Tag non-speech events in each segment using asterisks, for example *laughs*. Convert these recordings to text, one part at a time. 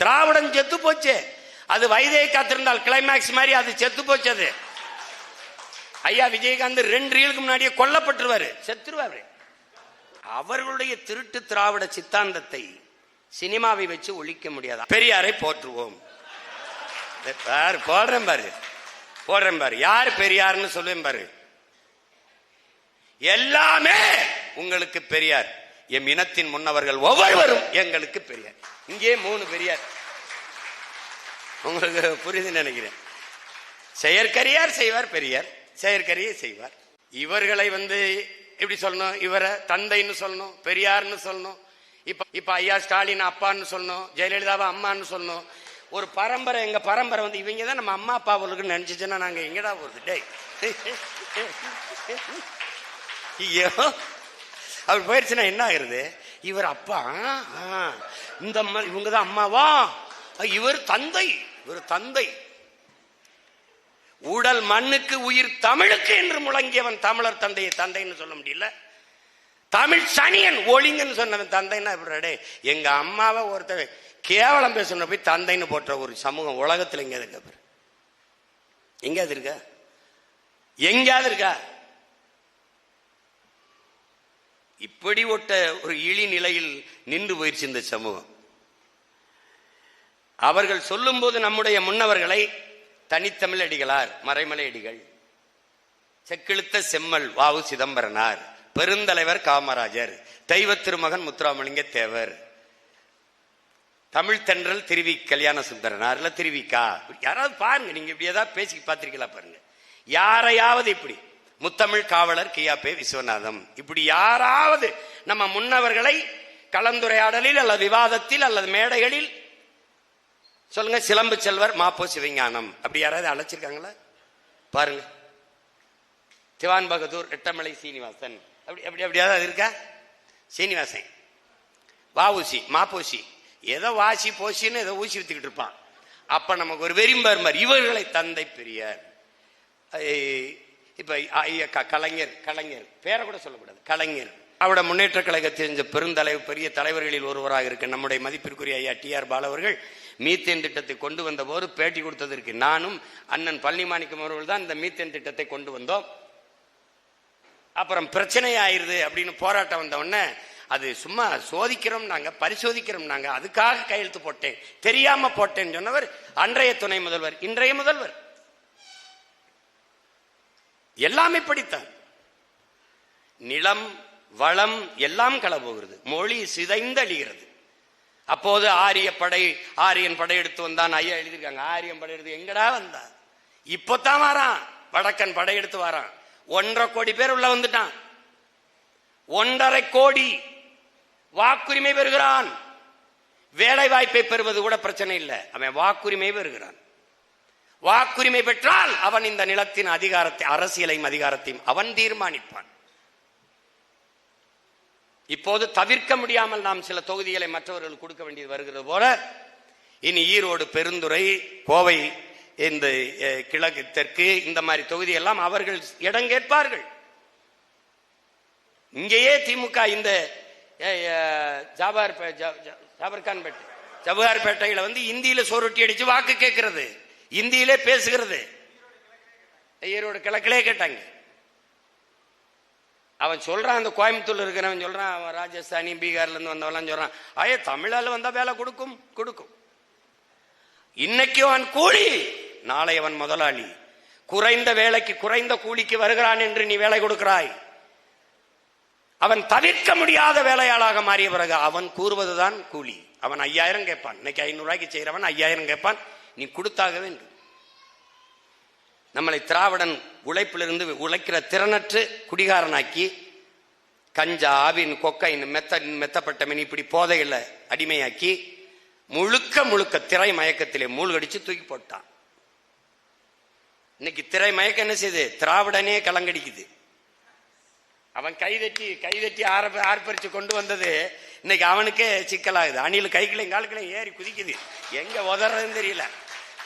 திராவிடம் செத்து போச்சு. அது வயதை காத்திருந்தால் கிளைமேக்ஸ் மாதிரி அது செத்து போச்சு அது ஐயா விஜயகாந்த் ரெண்டு ரீலுக்கு முன்னாடியே கொல்லப்பட்டுருவாரு. செத்துருவாரு. அவர்களுடைய திருட்டு திராவிட சித்தாந்தத்தை சினிமாவை வச்சு ஒழிக்க முடியாது? பெரியாரை போற்றுவோம். பாரு போடுறேன் பாரு. போடுறேன் பாரு. யார் பெரியார்னு சொல்லுவேன் பாரு. எல்லாமே உங்களுக்கு பெரியார். எம் இனத்தின் முன்னவர்கள் ஒவ்வொருவரும் எங்களுக்கு பெரியார். இங்கே மூணு பெரியார். உங்களுக்கு புரியுதுன்னு நினைக்கிறேன். செயற்கரியார் செய்வார் பெரியார் செயற்கரியை செய்வார். இவர்களை வந்து எப்படி சொல்லணும்? இவரை தந்தைன்னு சொல்லணும் பெரியார்னு சொல்லணும். இப்ப இப்ப ஐயா ஸ்டாலின் அப்பான்னு சொல்லணும் ஜெயலலிதாவை அம்மான்னு சொல்லணும். ஒரு பரம்பரை எங்க பரம்பரை வந்து இவங்க தான் நம்ம அம்மா அப்பா அவர்களுக்கு நினைச்சிச்சுன்னா நாங்க எங்கடா போறது? டேய். ஐயோ. அவர் போயிடுச்சுன்னா என்ன ஆகுறது? இவர் அப்பா ஆ, இந்த அம்மா இவங்க தான் அம்மாவா இவர் தந்தை இவர் தந்தை. உடல் மண்ணுக்கு உயிர் தமிழுக்கு என்று முழங்கியவன் தமிழர் தந்தையை தந்தைன்னு சொல்ல முடியல. தமிழ் சனியன் ஒளிங்கன்னு சொன்னவன் தந்தைன்னா இப்படி எங்க அம்மாவை ஒருத்தர் கேவலம் பேசணும் போய் தந்தைன்னு போட்ட ஒரு சமூகம் உலகத்தில் எங்கேயாவது இருக்க எங்கேயாவது இருக்கா? எங்கேயாவது இருக்கா? இப்படி ஒட்ட ஒரு இழி நிலையில் நின்று போயிடுச்சு இந்த சமூகம். அவர்கள் சொல்லும்போது நம்முடைய முன்னவர்களை தனித்தமிழ் அடிகளார் மறைமலை அடிகள் செக்கிழுத்த செம்மல் வாவு சிதம்பரனார் பெருந்தலைவர் காமராஜர் தெய்வ திருமகன் முத்துராமலிங்க தேவர் தமிழ் தென்றல் திருவி கல்யாண சுந்தரனார் இல்ல திருவிக்கா யாராவது பாருங்க நீங்க இப்படி ஏதாவது பேசி பார்த்திருக்கலாம் பாருங்க. யாரையாவது இப்படி முத்தமிழ் காவலர் கியாபே விஸ்வநாதம். இப்படி யாராவது நம்ம முன்னவர்களை கலந்துரையாடலில் அல்லது விவாதத்தில் அல்லது மேடைகளில் சொல்லுங்க சிலம்பு செல்வர் மாப்போ சிவஞானம். அப்படி யாராவது அழைச்சிருக்காங்களா? பாருங்க. திவான் பகதூர் எட்டமலை சீனிவாசன். அப்படி அப்படி அப்படியாவது இருக்கா? சீனிவாசன். வாவுசி மாப்போசி. ஏதோ வாசி போசின்னு ஏதோ ஊசி வித்துக்கிட்டு இருப்பான். அப்ப நமக்கு ஒரு வெறிம்பார் மாதிரி இவர்களை தந்தை பெரியார். இப்ப க- கலைஞர் கலைஞர். பேரை கூட சொல்லக்கூடாது. கலைஞர். அவட முன்னேற்ற கழகத்தை செஞ்ச பெருந்தலைவர் பெரிய தலைவர்களில் ஒருவராக இருக்க நம்முடைய மதிப்பிற்குரிய ஐயா டி ஆர் பால் அவர்கள் மீத்தேன் திட்டத்தை கொண்டு வந்த போது பேட்டி கொடுத்ததற்கு நானும் அண்ணன் பழனிமாணிக்கம் அவர்கள் தான் இந்த மீத்தேன் திட்டத்தை கொண்டு வந்தோம். அப்புறம் பிரச்சனை ஆயிருது அப்படின்னு போராட்டம் வந்தவுடனே அது சும்மா சோதிக்கிறோம் நாங்க பரிசோதிக்கிறோம் நாங்க. அதுக்காக கையெழுத்து போட்டேன். தெரியாம போட்டேன்னு சொன்னவர் அன்றைய துணை முதல்வர் இன்றைய முதல்வர். எல்லாமே படித்தான் நிலம் வளம் எல்லாம் களபோகிறது மொழி சிதைந்தழிகிறது அப்போது ஆரிய படை ஆரியன் படையெடுத்து வந்தான். ஐயா எழுதியிருக்காங்க. ஆரியன் படையெடுத்து எங்கடா வந்தான்? இப்போத்தான் வரான். வடக்கன் படையெடுத்து வரான். ஒன்றரை கோடி பேர் உள்ள வந்துட்டான். ஒன்றரை கோடி வாக்குரிமை பெறுகிறான். வேலை வாய்ப்பை பெறுவது கூட பிரச்சனை இல்லை. அவன் வாக்குரிமை பெறுகிறான். வாக்குரிமை பெற்றால் அவன் இந்த நிலத்தின் அதிகாரத்தை அரசியலையும் அதிகாரத்தையும் அவன் தீர்மானிப்பான். இப்போது தவிர்க்க முடியாமல் நாம் சில தொகுதிகளை மற்றவர்கள் கொடுக்க வேண்டியது வருகிறது போல இனி ஈரோடு பெருந்துறை கோவை இந்த கிழக்கு தெற்கு இந்த மாதிரி தொகுதி எல்லாம் அவர்கள் இடம் கேட்பார்கள் இங்கேயே திமுக இந்த ஜாபார் பே- ஜா- ஜாபர்கான்பேட்டை ஜவஹர்பேட்டையில வந்து இந்தியில சோரொட்டி அடிச்சு வாக்கு கேட்கிறது. இந்தியிலே பேசுகிறது. ஈரோடு கிழக்கிலே கேட்டாங்க. அவன் சொல்றான் அந்த கோயம்புத்தூர்ல இருக்கிறவன் சொல்றான் அவன் ராஜஸ்தானி பீகார்ல இருந்து வந்தவெல்லாம் சொல்றான் ஆயே தமிழால வந்தா வேலை கொடுக்கும் கொடுக்கும். இன்னைக்கு அவன் கூலி நாளை அவன் முதலாளி. குறைந்த வேலைக்கு குறைந்த கூலிக்கு வருகிறான் என்று நீ வேலை கொடுக்கிறாய். அவன் தவிர்க்க முடியாத வேலையாளாக மாறிய பிறகு அவன் கூறுவதுதான் கூலி. அவன் ஐயாயிரம் கேட்பான். இன்னைக்கு ஐநூறு ரூபாய்க்கு செய்யறவன் ஐயாயிரம் கேட்பான். நீ கொடுத்தாக வேண்டும். நம்மளை திராவிடன் உழைப்பிலிருந்து உழைக்கிற திறனற்று குடிகாரனாக்கி கஞ்சா ஆவின் கொக்கைன் மெத்த மெத்தப்பட்ட மினி இப்படி போதையில் அடிமையாக்கி முழுக்க முழுக்க திரை மயக்கத்திலே மூழ்கடிச்சு தூக்கி போட்டான். இன்னைக்கு திரை மயக்கம் என்ன செய்யுது திராவிடனே கலங்கடிக்குது. அவன் கைதட்டி கைதட்டி ஆரப்ப ஆர்ப்பரிச்சு கொண்டு வந்தது இன்னைக்கு அவனுக்கே சிக்கலாகுது. அணில் கைகளையும் கால்களையும் ஏறி குதிக்குது. எங்க உதறதுன்னு தெரியல.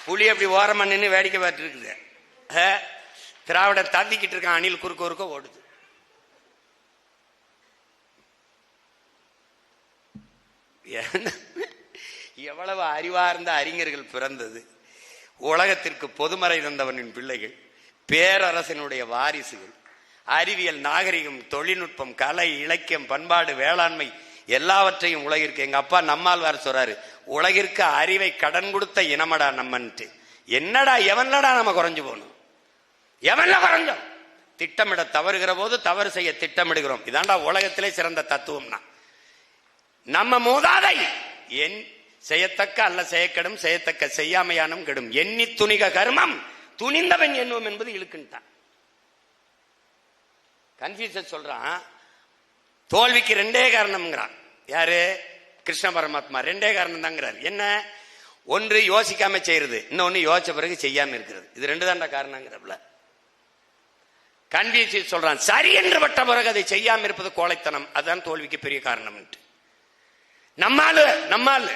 புலி அப்படி ஓரமா நின்று வேடிக்கை பார்த்து இருக்குது திராவிட தாத்திக்கிட்டு இருக்கான். அணில் குறுக்க குறுக்க ஓடுது. என்ன? எவ்வளவு அறிவார்ந்த அறிஞர்கள் பிறந்தது. உலகத்திற்கு பொதுமறை தந்தவனின் பிள்ளைகள் பேரரசனுடைய வாரிசுகள் அறிவியல் நாகரிகம் தொழில்நுட்பம் கலை இலக்கியம் பண்பாடு வேளாண்மை எல்லாவற்றையும் உலகிற்கு எங்க அப்பா நம்மாழ்வார் சொல்றாரு உலகிற்கு அறிவை கடன் கொடுத்த இனமடா நம்மன்ட்டு. என்னடா எவன்லடா நம்ம குறைஞ்சு போகணும்? எவன்ல குறைஞ்சோம்? திட்டமிட தவறுகிற போது தவறு செய்ய திட்டமிடுகிறோம். இதாண்டா உலகத்திலே சிறந்த தத்துவம்னா. நம்ம மூதாதை என் செய்யத்தக்க அல்ல செய்யக்கெடும் செய்யத்தக்க செய்யாமையானும் கெடும். எண்ணி துணிக கர்மம் துணிந்தவன் எண்ணுவோம் என்பது இழுக்குன்ட்டான். கன்ஃபியூசன் சொல்றான் தோல்விக்கு ரெண்டே காரணம்ங்கிறான். யாரு? கிருஷ்ண பரமாத்மா. ரெண்டே காரணம் தாங்கிறார் என்ன? ஒன்று யோசிக்காம செய்யறது. இன்னொன்னு யோசிச்ச பிறகு செய்யாம இருக்கிறது. இது ரெண்டு தான்டா காரணங்கிறப்பல. கன்ஃபியூசியஸ் சொல்றான் சரி என்று பட்ட பிறகு அதை செய்யாம இருப்பது கோழைத்தனம். அதுதான் தோல்விக்கு பெரிய காரணம் நம்மால் நம்மால்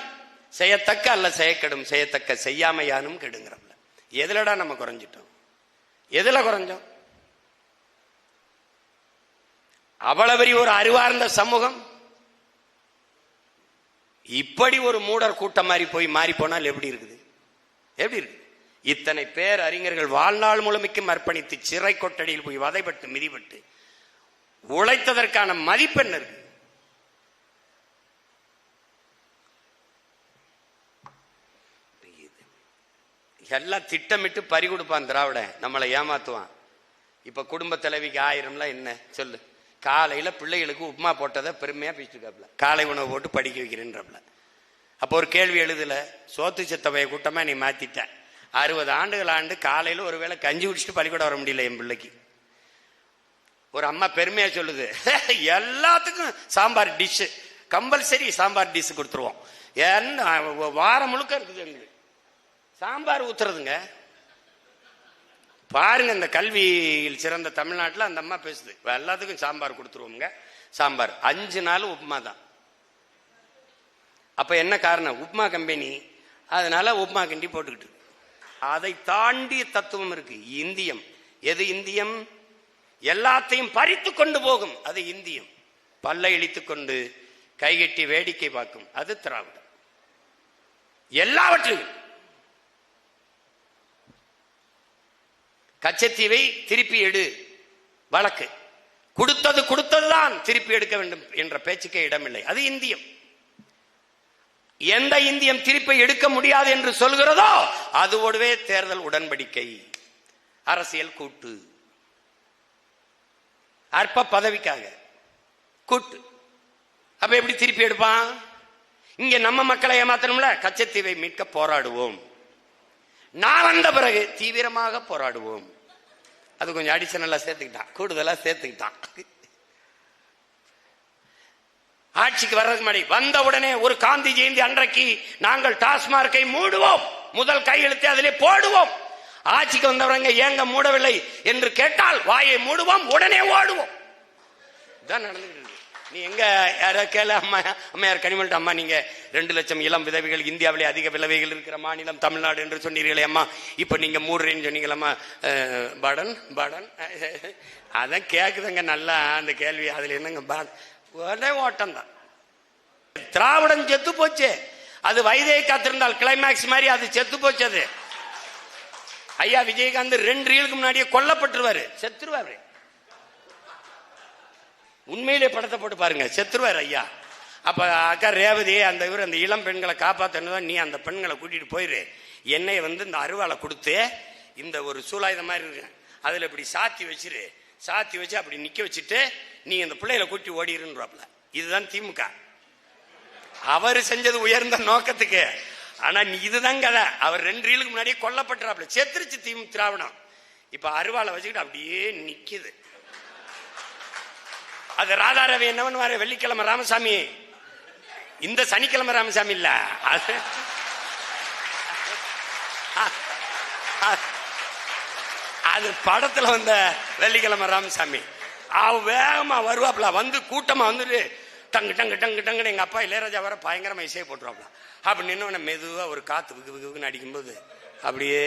செய்யத்தக்க அல்ல செய்யக்கெடும். செய்யத்தக்க செய்யாமையானும் கெடுங்கிறப்பல. எதுலடா நம்ம குறைஞ்சிட்டோம்? எதுல குறைஞ்சோம்? அவ்வளவு பெரிய ஒரு அறிவார்ந்த சமூகம். இப்படி ஒரு மூடர் கூட்டம் மாதிரி போய் மாறி போனால் எப்படி இருக்குது? எப்படி இருக்கு இத்தனை பேர் அறிஞர்கள் வாழ்நாள் முழுமைக்கும் அர்ப்பணித்து சிறை கொட்டடியில் போய் வதைப்பட்டு மிதிப்பட்டு உழைத்ததற்கான மதிப்பெண் இருக்கு எல்லாம் திட்டமிட்டு பறி கொடுப்பான் திராவிட நம்மளை ஏமாத்துவான். இப்ப குடும்ப தலைவிக்கு ஆயிரம்லாம் என்ன? சொல்லு. காலையில் பிள்ளைகளுக்கு உப்புமா போட்டதை பெருமையாக பேசிட்டுருக்காப்புல. காலை உணவு போட்டு படிக்க வைக்கிறேன்றப்பல. அப்போ ஒரு கேள்வி எழுதலை சோத்து செத்தவைய கூட்டமாக நீ மாற்றிட்டேன் அறுபது ஆண்டுகள் ஆண்டு காலையில ஒருவேளை கஞ்சி குடிச்சிட்டு பள்ளிக்கூடம் வர முடியல என் பிள்ளைக்கு. ஒரு அம்மா பெருமையாக சொல்லுது *laughs* எல்லாத்துக்கும் sambar dish compulsory sambar dish கொடுத்துருவோம். என்ன வாரம் முழுக்க இருக்குது எங்களுக்கு. சாம்பார் ஊத்துறதுங்க. பாருங்க இந்த கல்வியில் சிறந்த தமிழ்நாட்டில் அந்த அம்மா பேசுது. எல்லாத்துக்கும் சாம்பார் கொடுத்துருவோங்க சாம்பார். அஞ்சு நாள் உப்புமா தான் அப்போ என்ன காரணம்? உப்மா கம்பெனி. அதனால உப்மா கிண்டி போட்டுக்கிட்டு அதை தாண்டிய தத்துவம் இருக்கு. இந்தியம். எது இந்தியம்? எல்லாத்தையும் பறித்து கொண்டு போகும். அது இந்தியம். பல்லை இழித்து கொண்டு கைகட்டி வேடிக்கை பார்க்கும். அது திராவிடம். எல்லாவற்றையும். கச்சத்தீவை திருப்பி எடு. வழக்கு. கொடுத்தது கொடுத்ததுதான் திருப்பி எடுக்க வேண்டும் என்ற பேச்சுக்கே இடமில்லை. அது இந்தியம். எந்த இந்தியம் திருப்பி எடுக்க முடியாது என்று சொல்கிறதோ அதுவோடவே தேர்தல் உடன்படிக்கை. அரசியல் கூட்டு. அற்ப பதவிக்காக. கூட்டு. அப்ப எப்படி திருப்பி எடுப்பான்? இங்க நம்ம மக்களை ஏமாத்தணும்ல? கச்சத்தீவை மீட்க போராடுவோம். நான் வந்த பிறகு தீவிரமாக போராடுவோம். அது கொஞ்சம் அடிஷனலா சேர்த்துக்கிட்டான். கூடுதலா சேர்த்துக்கிட்டான். ஆட்சிக்கு வர்றதுக்கு முன்னாடி வந்த உடனே ஒரு காந்தி ஜெயந்தி அன்றைக்கு நாங்கள் டாஸ்மார்க்கை மூடுவோம். முதல் கையெழுத்தை அதிலே போடுவோம். ஆட்சிக்கு வந்தவரங்க ஏங்க மூடவில்லை என்று கேட்டால் வாயை மூடுவோம் உடனே ஓடுவோம். இதான் நடந்துட்டு நீ எங்க? யாரோ கேள அம்மா. அம்மையார் கனிமல்ட்ட அம்மா நீங்க ரெண்டு லட்சம் இளம் விதவைகள் இந்தியாவிலே அதிக விதவைகள் இருக்கிற மாநிலம் தமிழ்நாடு என்று சொன்னீர்களே அம்மா. இப்ப நீங்க மூடுறேன்னு சொன்னீங்களம்மா படன் படன். அதான் கேக்குதுங்க நல்லா அந்த கேள்வி. அதுல என்னங்க பான் ஒரே ஓட்டம் தான் திராவிடம் செத்து போச்சு. அது வயதை காத்திருந்தால் கிளைமேக்ஸ் மாதிரி அது செத்து போச்சு அது. ஐயா விஜயகாந்த் ரெண்டு ரீலுக்கு முன்னாடியே கொல்லப்பட்டுருவாரு. செத்துருவாரு. உண்மையிலே படத்தை போட்டு பாருங்க. செத்துருவார் ஐயா. அப்ப அக்கா ரேவதி அந்த இவர் அந்த இளம் பெண்களை காப்பாத்தணும் நீ அந்த பெண்களை கூட்டிட்டு போயிரு. என்னை வந்து இந்த அருவாளை கொடுத்து இந்த ஒரு சூலாயுதம் மாதிரி இருக்கு. அதுல இப்படி சாத்தி வச்சிரு. சாத்தி வச்சு அப்படி நிக்க வச்சுட்டு நீ இந்த பிள்ளைகளை கூட்டி ஓடிடுன்றாப்ல இதுதான் திமுக. அவர் செஞ்சது உயர்ந்த நோக்கத்துக்கு. ஆனா நீ இதுதான் கதை. அவர் ரெண்டு ரீலுக்கு முன்னாடியே கொல்லப்பட்டுறாப்ல. செத்துருச்சு திமுக திராவிடம். இப்ப அருவாளை வச்சுக்கிட்டு அப்படியே நிக்குது. அது ராதாரவி என்ன பண்ணுவாரு வெள்ளிக்கிழமை ராமசாமி. இந்த சனிக்கிழமை ராமசாமி இல்ல. அது அது படத்துல வந்த வெள்ளிக்கிழமை ராமசாமி. அவ வேகமா வருவாப்ல வந்து கூட்டமா வந்துட்டு டங்கு டங்கு டங்கு டங்குன்னு எங்க அப்பா இளையராஜா வர பயங்கரமா இசையை போட்டுருவாப்ல அப்படி நின்று மெதுவா ஒரு காத்து விகு விகு விகுன்னு அடிக்கும்போது அப்படியே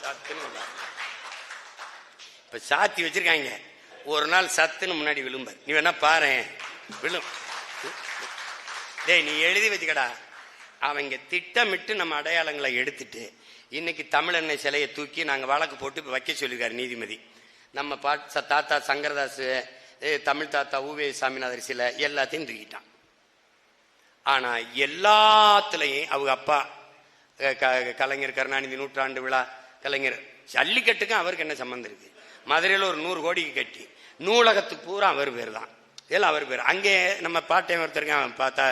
சத்துன்னு இப்போ இப்ப சாத்தி வச்சிருக்காங்க. ஒரு நாள் சத்துன்னு முன்னாடி விழும்ப. நீ வேணா பாரு. விழும் டேய் நீ எழுதி வச்சுக்கடா. அவங்க திட்டமிட்டு நம்ம அடையாளங்களை எடுத்துட்டு இன்னைக்கு தமிழெண்ணெய் சிலையை தூக்கி நாங்கள் வழக்கு போட்டு வைக்க சொல்லியிருக்காரு நீதிபதி நம்ம பாட் ச- தாத்தா சங்கரதாஸ் தமிழ் தாத்தா ஊவே சாமிநாதர் சிலை எல்லாத்தையும் தூக்கிட்டான். ஆனால் எல்லாத்துலேயும் அவங்க அப்பா க- கலைஞர் கருணாநிதி நூற்றாண்டு விழா கலைஞர் ஜல்லிக்கட்டுக்கும் அவருக்கு என்ன சம்மந்திருக்கு மதுரையில் ஒரு நூறு கோடிக்கு கட்டி. நூலகத்துக்கு பூரா அவர் பேர் தான். எல்லாம் அவர் பேர். அங்கே நம்ம பாட்டை ஒருத்தருக்கான் அவன் பார்த்தா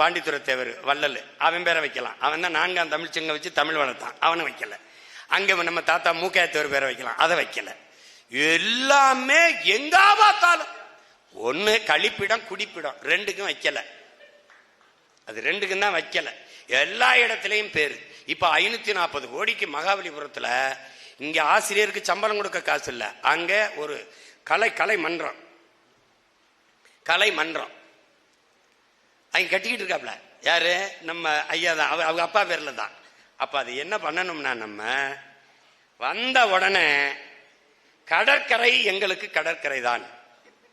பாண்டித்துறை தேவர் வள்ளல் அவன் பேரை வைக்கலாம். அவன் தான் நான்காம் தமிழ்ச்சங்க வச்சு தமிழ் வளர்த்தான். அவனை வைக்கல. அங்கே நம்ம தாத்தா மூக்காயத்தவர் பேரை வைக்கலாம். அதை வைக்கல. எல்லாமே எங்கா பார்த்தாலும் ஒன்று கழிப்பிடம் குடிப்பிடம் ரெண்டுக்கும் வைக்கல. அது ரெண்டுக்கும் தான் வைக்கல. எல்லா இடத்துலையும் பேர். இப்போ ஐநூத்தி நாற்பது கோடிக்கு மகாபலிபுரத்துல இங்க ஆசிரியருக்கு சம்பளம் கொடுக்க காசு இல்லை. அங்க ஒரு கலை கலை மன்றம். கலை மன்றம். அவங்க கட்டிக்கிட்டு இருக்காப்ல. யாரு? நம்ம ஐயா தான். அவ- அவங்க அப்பா பேர்ல தான். அப்ப அது என்ன பண்ணணும்னா நம்ம வந்த உடனே கடற்கரை எங்களுக்கு கடற்கரை தான்.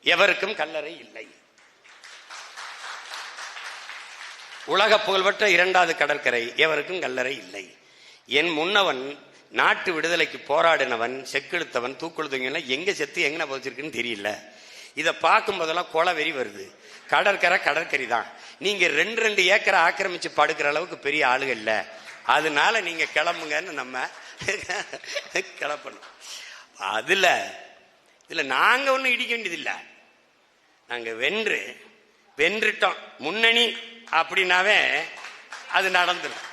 எவருக்கும் கல்லறை இல்லை. உலக புகழ்பெற்ற இரண்டாவது கடற்கரை. எவருக்கும் கல்லறை இல்லை. என் முன்னவன் நாட்டு விடுதலைக்கு போராடினவன் செக்கெழுத்தவன் தூக்குழுத்தவங்க எங்கே செத்து எங்கே போச்சிருக்குன்னு தெரியல. இதை பார்க்கும் போதெல்லாம் கொலவெறி வருது. கடற்கரை கடற்கரை தான். நீங்கள் ரெண்டு ரெண்டு ஏக்கரை ஆக்கிரமிச்சு படுக்கிற அளவுக்கு பெரிய ஆளுகள் இல்லை. அதனால நீங்கள் கிளம்புங்கன்னு நம்ம கிளப்பணும். அதில் இதில் நாங்கள் ஒன்றும் இடிக்க வேண்டியதில்லை. நாங்கள் வென்று வென்றுட்டோம். முன்னணி அப்படின்னாவே அது நடந்துடும்